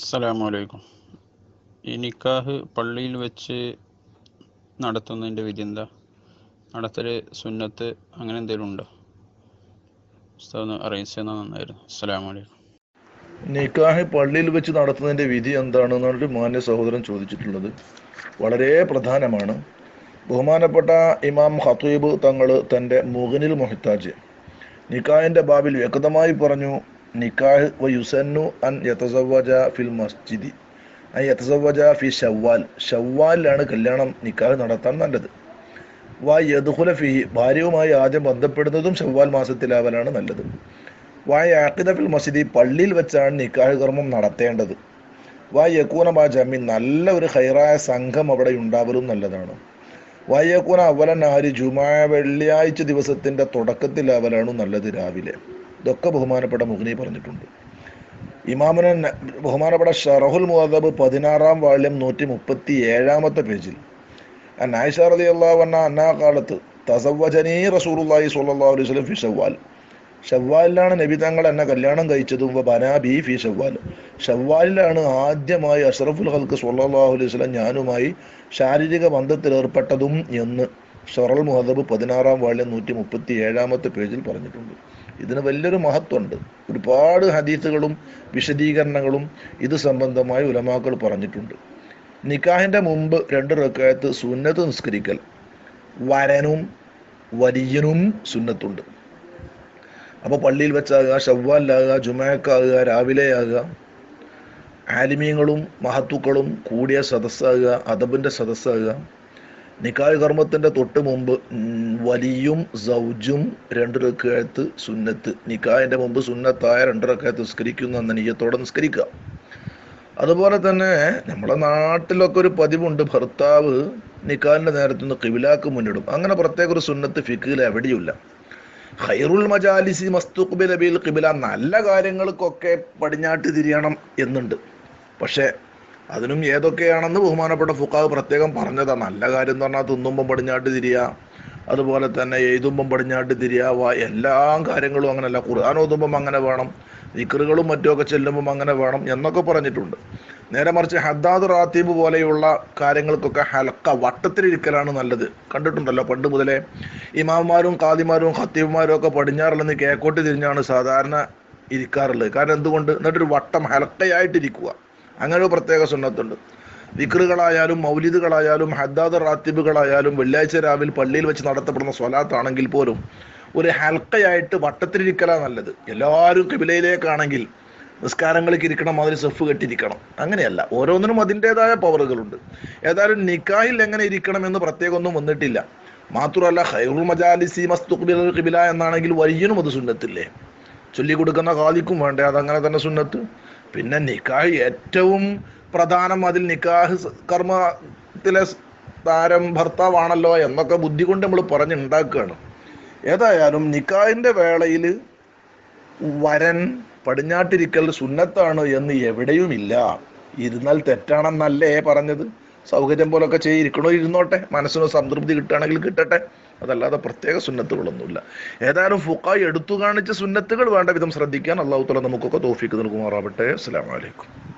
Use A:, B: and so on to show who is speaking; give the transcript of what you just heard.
A: അസ്സലാമു അലൈക്കും ഈ നിക്കാഹ് പള്ളിയിൽ വെച്ച് നടത്തുന്നതിന്റെ വിധി എന്താ? നടത്തൽ സുന്നത്ത് അങ്ങനെ എന്തെങ്കിലും ഉണ്ടോ? ഒന്ന് അറിയിച്ചു തന്നാൽ നന്നായിരുന്നു. അസ്സലാമു അലൈക്കും
B: നിക്കാഹ് പള്ളിയിൽ വെച്ച് നടത്തുന്നതിന്റെ വിധി എന്താണെന്നാണ് മാന്യ സഹോദരൻ ചോദിച്ചിട്ടുള്ളത്. വളരെ പ്രധാനമാണ്. ബഹുമാനപ്പെട്ട ഇമാം ഹത്തീബ് തങ്ങൾ തന്റെ മുഗനിൽ മൊഹിത്താജ് നിക്കാഹിന്റെ ബാബിൽ വ്യക്തമായി പറഞ്ഞു നിക്കാഹ് വ യുസന്നു അൻ യതസവജ ഫിൽ മസ്ജിദി. അൻ യതസവജ ഫി ഷവ്വാൽ ഷവ്വാലിലാണ് കല്യാണം നിക്കാഹ് നടത്താൻ നല്ലത്. വ യദുഹുല ഫിഹി. ഭാര്യയുമായി ആദ്യം ബന്ധപ്പെടുന്നതും ഷവ്വാൽ മാസത്തിലാവലാണ് നല്ലത്. വ യാക്കിദ ഫിൽ മസ്ജിദി. പള്ളിയിൽ വെച്ചാണ് നിക്കാഹ് കർമ്മം നടത്തേണ്ടത്. വ യക്കൂന മാ ജമി. നല്ല ഒരു ഹൈറായ സംഘം അവിടെ ഉണ്ടാവലും നല്ലതാണ്. വയ്യക്കൂന അവലൻ ആര് ജുമാ വെള്ളിയാഴ്ച ദിവസത്തിന്റെ തുടക്കത്തിലാവലാണ് നല്ലത് രാവിലെ. ഇതൊക്കെ ബഹുമാനപ്പെട്ട മുഗ്നി പറഞ്ഞിട്ടുണ്ട്. ഇമാമുന ബഹുമാനപ്പെട്ട ഷറഹുൽ മുഹദബ് പതിനാറാം വാള്യം നൂറ്റി മുപ്പത്തി ഏഴാമത്തെ പേജിൽ നായിഷ റലി അള്ളാഹ് അന്നാ കാലത്ത് റസൂലുള്ളാഹി സ്വല്ലല്ലാഹു അലൈഹി ഫി ഷവ്വാൽ. ഷവ്വാലിലാണ് നബി തങ്ങൾ എന്നെ കല്യാണം കഴിച്ചതും വ ബനാ ബി ഫി ഷവ്വാൽ. ഷവ്വാലിലാണ് ആദ്യമായി അഷറഫുൽ ഹൽക്ക് സ്വല്ലല്ലാഹു അലൈഹി വസല്ലം ഞാനുമായി ശാരീരിക ബന്ധത്തിൽ ഏർപ്പെട്ടതും എന്ന് ഷറൽ മുഹദബ് പതിനാറാം വാള്യം നൂറ്റി മുപ്പത്തി ഏഴാമത്തെ പേജിൽ പറഞ്ഞിട്ടുണ്ട്. ഇതിന് വലിയൊരു മഹത്വമുണ്ട്. ഒരുപാട് ഹദീസുകളും വിശദീകരണങ്ങളും ഇത് സംബന്ധമായി ഉലമാക്കൾ പറഞ്ഞിട്ടുണ്ട്. നിക്കാഹിന്റെ മുമ്പ് രണ്ട് റക്കായത്ത് സുന്നത്ത് നിസ്കരിക്കൽ വരനും വലിയനും സുന്നത്തുണ്ട്. അപ്പോൾ പള്ളിയിൽ വെച്ചാകുക ഷവ്വാലിലാകുക ജുമാക്കാകുക രാവിലെയാകുക ആലിമീങ്ങളും മഹത്തുക്കളും കൂടിയ സദസ്സാകുക അദബിന്റെ സദസ്സാകുക നിക്കായ് കർമ്മത്തിന്റെ തൊട്ട് മുമ്പ് വലിയും സൗജും രണ്ട് റക്കായത്ത് സുന്നത്ത്. നിക്കായന്റെ മുമ്പ് സുന്നത്തായ രണ്ട് റക്കായത്ത് നിസ്കരിക്കുന്ന എന്ന നീയത്തോടെ നിസ്കരിക്കുക. അതുപോലെ തന്നെ നമ്മുടെ നാട്ടിലൊക്കെ ഒരു പതിവുണ്ട്. ഭർത്താവ് നിക്കാലിന്റെ നേരത്തു നിന്ന് കിവിലാക്ക് മുന്നിടും. അങ്ങനെ പ്രത്യേക ഒരു സുന്നത്ത് ഫിക്കിൽ എവിടെയുമില്ല. ഹൈറുൽ മജാലിസി മസ്തുഖ്ബില ബിൽ ഖിബ്ല. നല്ല കാര്യങ്ങൾക്കൊക്കെ പടിഞ്ഞാട്ട് തിരിയണം എന്നുണ്ട്. പക്ഷേ അതിനും ഏതൊക്കെയാണെന്ന് ബഹുമാനപ്പെട്ട ഫുക്കാവ് പ്രത്യേകം പറഞ്ഞതാണ് നല്ല കാര്യം എന്ന് പറഞ്ഞാൽ തിന്നുമ്പം പടിഞ്ഞാട്ട് തിരിയുക അതുപോലെ തന്നെ എഴുതുമ്പം പടിഞ്ഞാട്ട് തിരിയാവുക എല്ലാ കാര്യങ്ങളും അങ്ങനെയല്ല ഖുർആൻ ഓതുമ്പം അങ്ങനെ വേണം ഇക്കറുകളും മറ്റുമൊക്കെ ചെല്ലുമ്പം അങ്ങനെ വേണം എന്നൊക്കെ പറഞ്ഞിട്ടുണ്ട്. നേരെ മറിച്ച് ഹദ്ദാദ് റാത്തീബ് പോലെയുള്ള കാര്യങ്ങൾക്കൊക്കെ ഹലക്ക വട്ടത്തിലിരിക്കലാണ് നല്ലത്. കണ്ടിട്ടുണ്ടല്ലോ പണ്ട് മുതലേ ഇമാമുമാരും കാദിമാരും ഖത്തീബുമാരും ഒക്കെ പടിഞ്ഞാറിലെന്ന് കേക്കോട്ട് തിരിഞ്ഞാണ് സാധാരണ ഇരിക്കാറുള്ളത്. കാരണം എന്തുകൊണ്ട്? എന്നിട്ടൊരു വട്ടം ഹലക്കയായിട്ടിരിക്കുക. അങ്ങനെ ഒരു പ്രത്യേക സുന്നത്തുണ്ട്. വിക്രുകളായാലും മൗലിദുകളായാലും ഹദ്ദാദ് റാത്തിബുകളായാലും വെള്ളിയാഴ്ച രാവിലെ പള്ളിയിൽ വെച്ച് നടത്തപ്പെടുന്ന സ്വലാത്താണെങ്കിൽ പോലും ഒരു ഹൽക്കയായിട്ട് വട്ടത്തിലിരിക്കലാ നല്ലത്. എല്ലാവരും കിബിലയിലേക്കാണെങ്കിൽ നിസ്കാരങ്ങൾക്ക് ഇരിക്കണം അതിൽ സെഫ് കെട്ടിരിക്കണം. അങ്ങനെയല്ല. ഓരോന്നിനും അതിന്റെതായ പവറുകളുണ്ട്. ഏതായാലും നിക്കാഹിൽ എങ്ങനെ ഇരിക്കണം എന്ന് പ്രത്യേകമൊന്നും വന്നിട്ടില്ല. മാത്രമല്ല ഹൈറുൽ മജാലിസി മസ്തുഖ്ബിൽ കിബില എന്നാണെങ്കിൽ വലിയനും അത് സുന്നത്തില്ലേ? ചൊല്ലിക്കൊടുക്കുന്ന കാലിക്കും വേണ്ടേ? അതങ്ങനെ തന്നെ സുന്നത്ത്. പിന്നെ നിക്കാഹ് ഏറ്റവും പ്രധാനം അതിൽ നിക്കാഹ് കർമ്മത്തിലെ താരം ഭർത്താവാണല്ലോ എന്നൊക്കെ ബുദ്ധി കൊണ്ട് നമ്മൾ പറഞ്ഞുണ്ടാക്കുകയാണ് ഏതായാലും നിക്കാഹിന്റെ വേളയിൽ വരൻ പടിഞ്ഞാട്ടിരിക്കൽ സുന്നത്താണ് എന്ന് എവിടെയും ഇല്ല ഇരുന്നാൽ തെറ്റാണെന്നല്ലേ പറഞ്ഞത്? സൗകര്യം പോലൊക്കെ ചെയ്തിരിക്കണോ? ഇരുന്നോട്ടെ. മനസ്സിന് സംതൃപ്തി കിട്ടുകയാണെങ്കിൽ കിട്ടട്ടെ. അതല്ലാതെ പ്രത്യേക സുന്നത്തുകളൊന്നുമില്ല. ഏതായാലും ഫുക്കായി എടുത്തു കാണിച്ച സുന്നത്തുകൾ വേണ്ട വിധം ശ്രദ്ധിക്കാൻ അള്ളാഹു തല നമുക്കൊക്കെ തോഫിക്ക് നൽകുമാറാവട്ടെ. അസ്സാം അലൈക്കും.